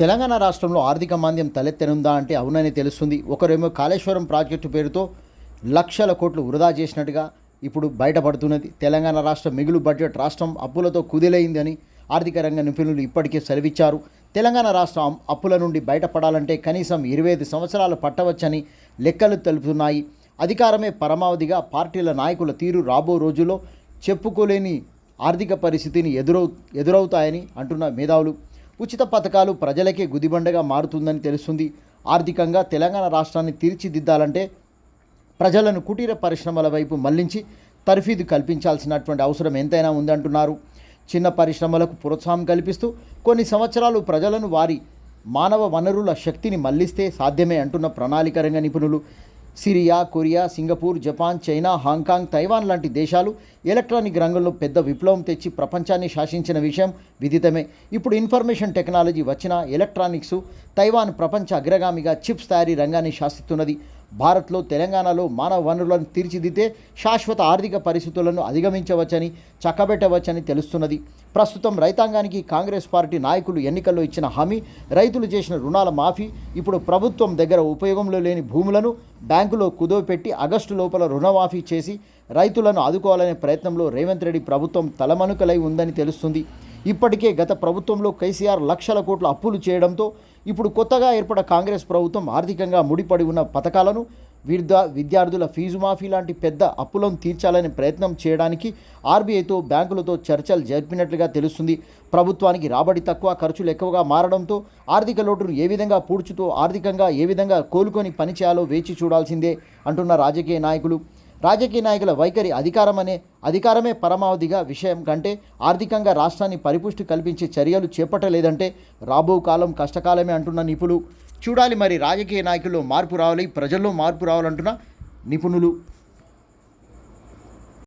తెలంగాణ రాష్ట్రంలో ఆర్థిక మాంద్యం తలెత్తనుందా అంటే అవునని తెలుస్తుంది. ఒకరేమో కాళేశ్వరం ప్రాజెక్టు పేరుతో లక్షల కోట్లు వృధా చేసినట్టుగా ఇప్పుడు బయటపడుతున్నది. తెలంగాణ రాష్ట్ర మిగులు బడ్జెట్ రాష్ట్రం అప్పులతో కుదిలైందని ఆర్థిక రంగ నిపుణులు ఇప్పటికే సెలవిచ్చారు. తెలంగాణ రాష్ట్రం అప్పుల నుండి బయటపడాలంటే కనీసం ఇరవై ఐదు సంవత్సరాలు పట్టవచ్చని లెక్కలు తెలుపుతున్నాయి. అధికారమే పరమావధిగా పార్టీల నాయకుల తీరు రాబో రోజుల్లో చెప్పుకోలేని ఆర్థిక పరిస్థితిని ఎదురవు ఎదురవుతాయని అంటున్న మేధావులు. ఉచిత పథకాలు ప్రజలకే గుదిబండగా మారుతుందని తెలుస్తుంది. ఆర్థికంగా తెలంగాణ రాష్ట్రాన్ని తీర్చిదిద్దాలంటే ప్రజలను కుటీర పరిశ్రమల వైపు మళ్ళించి తర్ఫీదు కల్పించాల్సినటువంటి అవసరం ఎంతైనా ఉందంటున్నారు. చిన్న పరిశ్రమలకు ప్రోత్సాహం కల్పిస్తూ కొన్ని సంవత్సరాలు ప్రజలను వారి మానవ వనరుల శక్తిని మళ్ళిస్తే సాధ్యమే అంటున్న ప్రణాళిక రంగ నిపుణులు. Syria Korea Singapore Japan China Hong Kong Taiwan లాంటి దేశాలు ఎలక్ట్రానిక్ రంగంలో పెద్ద విప్లవం తెచ్చి ప్రపంచాన్ని శాసించిన విషయం విదితమే. ఇప్పుడు ఇన్ఫర్మేషన్ టెక్నాలజీ వచ్చిన ఎలక్ట్రానిక్స్ తైవాన్ ప్రపంచ అగ్రగామిగా చిప్స్ తయారీ రంగాన్ని శాసిస్తున్నది. భారత్లో తెలంగాణలో మానవ వనరులను తీర్చిదిద్దే శాశ్వత ఆర్థిక పరిస్థితులను అధిగమించవచ్చని చక్కబెట్టవచ్చని తెలుస్తున్నది. ప్రస్తుతం రైతాంగానికి కాంగ్రెస్ పార్టీ నాయకులు ఎన్నికల్లో ఇచ్చిన హామీ రైతులు చేసిన రుణాల మాఫీ ఇప్పుడు ప్రభుత్వం దగ్గర ఉపయోగంలో లేని భూములను బ్యాంకులో కుదోపెట్టి ఆగస్టు లోపల రుణమాఫీ చేసి రైతులను ఆదుకోవాలనే ప్రయత్నంలో రేవంత్ రెడ్డి ప్రభుత్వం తలమనుకలై ఉందని తెలుస్తుంది. ఇప్పటికే గత ప్రభుత్వంలో కేసీఆర్ లక్షల కోట్ల అప్పులు చేయడంతో ఇప్పుడు కొత్తగా ఏర్పడ కాంగ్రెస్ ప్రభుత్వం ఆర్థికంగా ముడిపడి ఉన్న పథకాలను విద్యా విద్యార్థుల ఫీజు మాఫీ లాంటి పెద్ద అప్పులను తీర్చాలనే ప్రయత్నం చేయడానికి ఆర్బీఐతో బ్యాంకులతో చర్చలు జరిపినట్లుగా తెలుస్తుంది. ప్రభుత్వానికి రాబడి తక్కువ ఖర్చులు ఎక్కువగా మారడంతో ఆర్థిక లోటును ఏ విధంగా పూడ్చుతూ ఆర్థికంగా ఏ విధంగా కోలుకొని పనిచేయాలో వేచి చూడాల్సిందే అంటున్న రాజకీయ నాయకులు. రాజకీయ నాయకుల వైఖరి అధికారమనే అధికారమే పరమావధిగా విషయం కంటే ఆర్థికంగా రాష్ట్రాన్ని పరిపుష్టి కల్పించే చర్యలు చేపట్టలేదంటే రాబో కాలం కష్టకాలమే అంటున్న నిపుణులు. చూడాలి మరి రాజకీయ నాయకుల్లో మార్పు రావాలి ప్రజల్లో మార్పు రావాలంటున్న నిపుణులు.